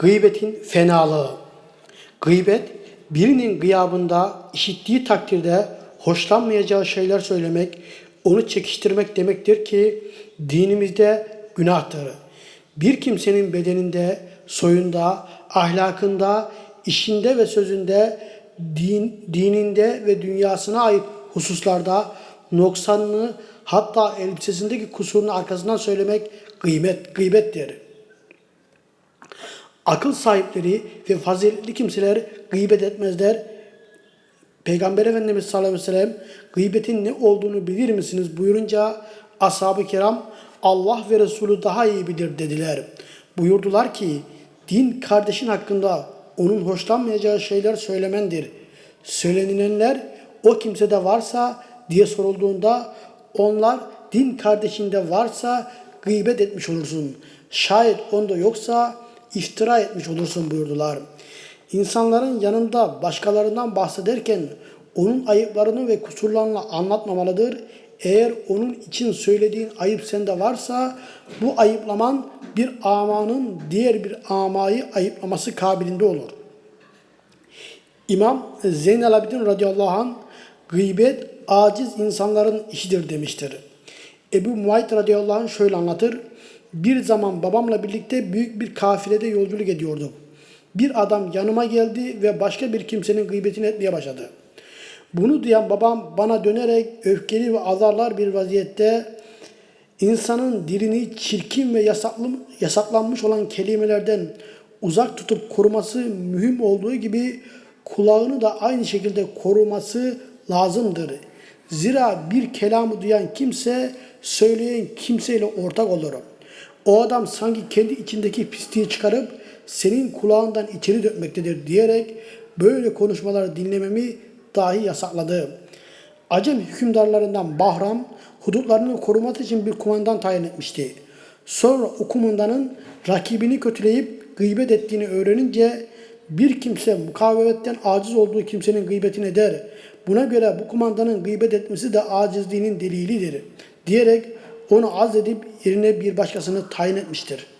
Gıybetin fenalığı. Gıybet, birinin gıyabında işittiği takdirde hoşlanmayacağı şeyler söylemek, onu çekiştirmek demektir ki dinimizde günahtır. Bir kimsenin bedeninde, soyunda, ahlakında, işinde ve sözünde, din, dininde ve dünyasına ait hususlarda noksanını hatta elbisesindeki kusurunu arkasından söylemek gıybet, gıybettir. Akıl sahipleri ve faziletli kimseler gıybet etmezler. Peygamber Efendimiz sallallahu aleyhi ve sellem gıybetin ne olduğunu bilir misiniz buyurunca ashab-ı kiram Allah ve Resulü daha iyi bilir dediler. Buyurdular ki din kardeşin hakkında onun hoşlanmayacağı şeyler söylemendir. Söylenilenler o kimsede varsa diye sorulduğunda onlar din kardeşinde varsa gıybet etmiş olursun. Şayet onda yoksa iftira etmiş olursun buyurdular. İnsanların yanında başkalarından bahsederken onun ayıplarını ve kusurlarını anlatmamalıdır. Eğer onun için söylediğin ayıp sende varsa bu ayıplaman bir amanın diğer bir amayı ayıplaması kabiliğinde olur. İmam Zeynel Abidin radıyallahu anh gıybet aciz insanların işidir demiştir. Ebu Muayt radıyallahu anh şöyle anlatır. Bir zaman babamla birlikte büyük bir kafilede yolculuk ediyorduk. Bir adam yanıma geldi ve başka bir kimsenin gıybetini etmeye başladı. Bunu duyan babam bana dönerek öfkeli ve azarlar bir vaziyette insanın dilini çirkin ve yasaklı, yasaklanmış olan kelimelerden uzak tutup koruması mühim olduğu gibi kulağını da aynı şekilde koruması lazımdır. Zira bir kelamı duyan kimse söyleyen kimseyle ortak olur. O adam sanki kendi içindeki pisliği çıkarıp senin kulağından içeri dökmektedir diyerek böyle konuşmaları dinlememi dahi yasakladı. Acem hükümdarlarından Bahram hudutlarını koruması için bir kumandan tayin etmişti. Sonra o kumandanın rakibini kötüleyip gıybet ettiğini öğrenince bir kimse mukavemetten aciz olduğu kimsenin gıybetini eder. Buna göre bu kumandanın gıybet etmesi de acizliğinin delilidir diyerek onu azledip yerine bir başkasını tayin etmiştir.''